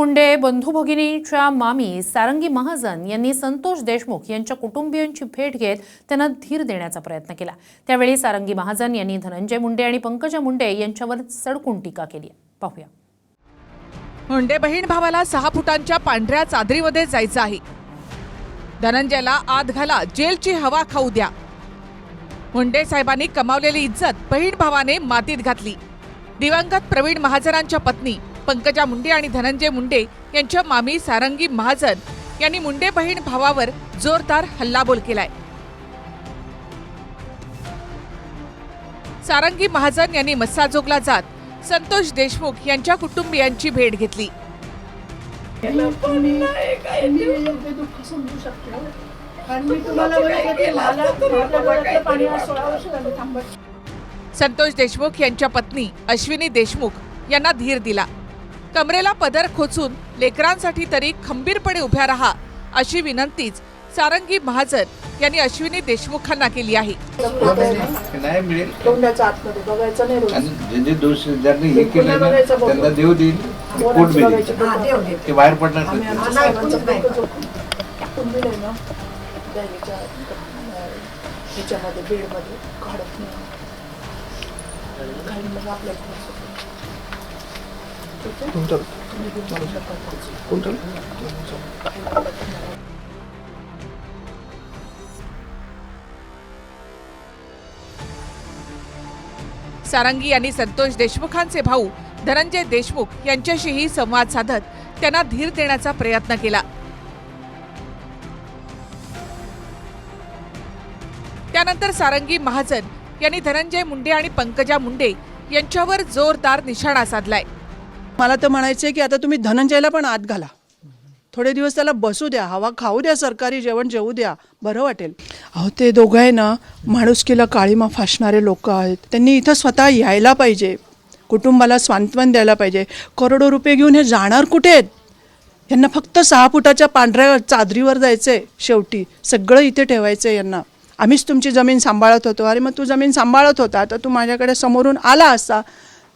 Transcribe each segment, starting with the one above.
मुंडे बंधू भगिनीच्या मामी सारंगी महाजन यांनी संतोष देशमुख यांच्या कुटुंबियांची भेट घेत त्यांना धीर देण्याचा प्रयत्न केला. त्यावेळी सारंगी महाजन यांनी धनंजय मुंडे आणि पंकजा मुंडे यांच्यावर सडकून टीका केली पाहूया. मुंडे बहीण भावाला सहा फुटांच्या पांढऱ्या चादरीमध्ये जायचं आहे. धनंजयला आत घाला जेलची हवा खाऊ द्या. मुंडे साहेबांनी कमावलेली इज्जत बहीण भावाने मातीत घातली. दिवंगत प्रवीण महाजनांच्या पत्नी पंकजा मुंडे आणि धनंजय मुंडे यांच्या मामी सारंगी महाजन यांनी मुंडे बहीण भावावर जोरदार हल्लाबोल केलाय. सारंगी महाजन यांनी मस्साजोगला जात संतोष देशमुख यांच्या कुटुंबियांची भेट घेतली. थांबत संतोष देशमुख यांच्या पत्नी अश्विनी देशमुख यांना धीर दिला. कमरेला पदर खोचून लेकरांसाठी तरी खंबीरपणे उभ्या राहा अशी विनंतीच सारंगी महाजन यांनी अश्विनी देशमुखांना केली आहे. नाही मिळेल आणि जे दोष ज्यांनी हे केलं ना. त्यांना देईल. बी देईल. ते बाहेर पडणार नाही. बेडमध्ये काढत नाही. मग आपल्या कुंटल कुंटल सारंगी यांनी संतोष देशमुखांचे भाऊ धनंजय देशमुख यांच्याशीही संवाद साधत त्यांना धीर देण्याचा प्रयत्न केला. त्यानंतर सारंगी महाजन यांनी धनंजय मुंडे आणि पंकजा मुंडे यांच्यावर जोरदार निशाणा साधलाय. मला तर म्हणायचं आहे की आता तुम्ही धनंजयला पण आत घाला. थोडे दिवस त्याला बसू द्या हवा खाऊ द्या सरकारी जेवण जेवू द्या बरं वाटेल. अहो ते दोघं आहे ना माणुसकीला काळीमा फासणारे लोक आहेत. त्यांनी इथं स्वतः यायला पाहिजे. कुटुंबाला स्वांतवन द्यायला पाहिजे. करोडो रुपये घेऊन हे जाणार कुठे आहेत? यांना फक्त सहा फुटाच्या पांढऱ्या चादरीवर जायचं आहे शेवटी. सगळं इथे ठेवायचं आहे यांना. आम्हीच तुमची जमीन सांभाळत होतो. अरे मग तू जमीन सांभाळत होता तर तू माझ्याकडे समोरून आला असता.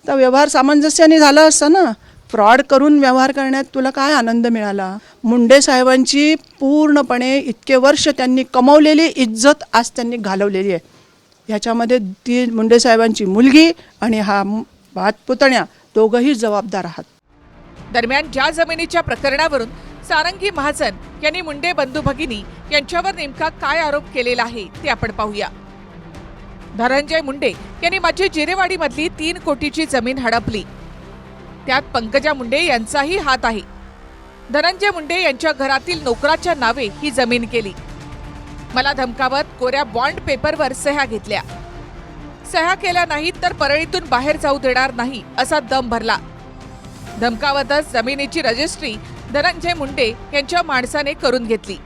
तर व्यवहार सामंजस्याने झाला असता ना फ्रॉड करून व्यवहार करण्यात तुला काय आनंद मिळाला? मुंडे साहेबांची पूर्णपणे इतके वर्ष त्यांनी कमवलेली इज्जत आज त्यांनी घालवलेली आहे. ह्याच्यामध्ये ती मुंडे साहेबांची मुलगी आणि हा भात पुतण्या दोघंही जबाबदार आहात. दरम्यान ज्या जमिनीच्या प्रकरणावरून सारंगी महाजन यांनी मुंडे बंधू भगिनी यांच्यावर नेमका काय आरोप केलेला आहे ते आपण पाहूया. धनंजय मुंडे यांनी माझी जिरेवाडीमधली तीन कोटीची जमीन हडपली. त्यात पंकजा मुंडे यांचाही हात आहे. धनंजय मुंडे यांच्या घरातील नोकराच्या नावे ही जमीन केली. मला धमकावत कोऱ्या बॉन्ड पेपरवर सह्या घेतल्या. सह्या केल्या नाहीत तर परळीतून बाहेर जाऊ देणार नाही असा दम भरला. धमकावतच जमिनीची रजिस्ट्री धनंजय मुंडे यांच्या माणसाने करून घेतली.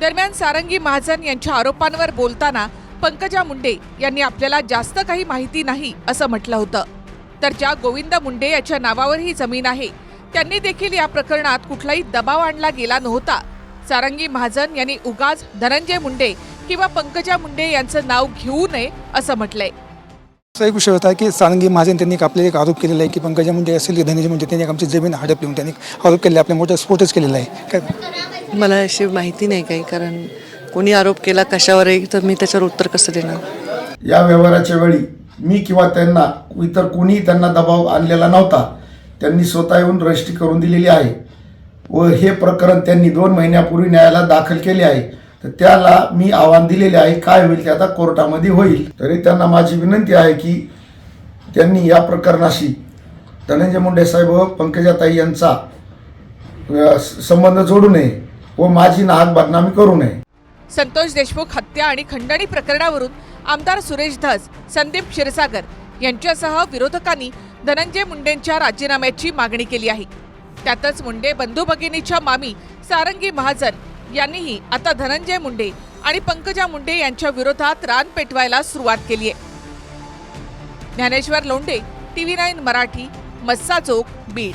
दरम्यान सारंगी महाजन यांच्या आरोपांवर बोलताना पंकजा मुंडे यांनी आपल्याला जास्त काही माहिती नाही असं म्हटलं होतं. तर ज्या गोविंद मुंडे याच्या नावावर ही जमीन आहे त्यांनी देखील या प्रकरणात कुठलाही दबाव आणला गेला नव्हता. सारंगी महाजन यांनी उगाच धनंजय मुंडे किंवा पंकजा मुंडे यांचं नाव घेऊ नये असं म्हटलंय. असा एक विषय होता की सारंगी महाजन त्यांनी एक आपल्याला एक आरोप केलेला आहे की पंकजा मुंडे असेल की धनंजय मुंडे त्यांनी एक आमची जमीन हडपली म्हणून त्यांनी आरोप केलेला आपल्या मोठा स्फोटच केलेला आहे. काय? मला अशी माहिती नाही काही कारण कोणी आरोप केला कशावरही तर मी त्याच्यावर उत्तर कसं देणार? या व्यवहाराच्या वेळी मी किंवा त्यांना इतर कोणीही त्यांना दबाव आणलेला नव्हता. त्यांनी स्वतः येऊन रजिस्ट्री करून दिलेली आहे. व हे प्रकरण त्यांनी दोन महिन्यापूर्वी न्यायालयात दाखल केले आहे. तर त्याला मी आव्हान दिलेले आहे काय होईल ते आता कोर्टामध्ये होईल. तरी त्यांना माझी विनंती आहे की त्यांनी या प्रकरणाशी धनंजय मुंडे साहेब व पंकजाताई यांचा संबंध जोडू नये व माझी नाहक बदनामी करू नये. संतोष देशमुख हत्या आणि खंडणी प्रकरणावरून आमदार सुरेश धस संदीप क्षीरसागर यांच्यासह विरोधकांनी धनंजय मुंडेंच्या राजीनाम्याची मागणी केली आहे. त्यातच मुंडे बंधू भगिनीच्या मामी सारंगी महाजन यांनीही आता धनंजय मुंडे आणि पंकजा मुंडे यांच्या विरोधात रान पेटवायला सुरुवात केली आहे. Dnyaneshwar Londe TV nine Marathi Massa Chowk Beed.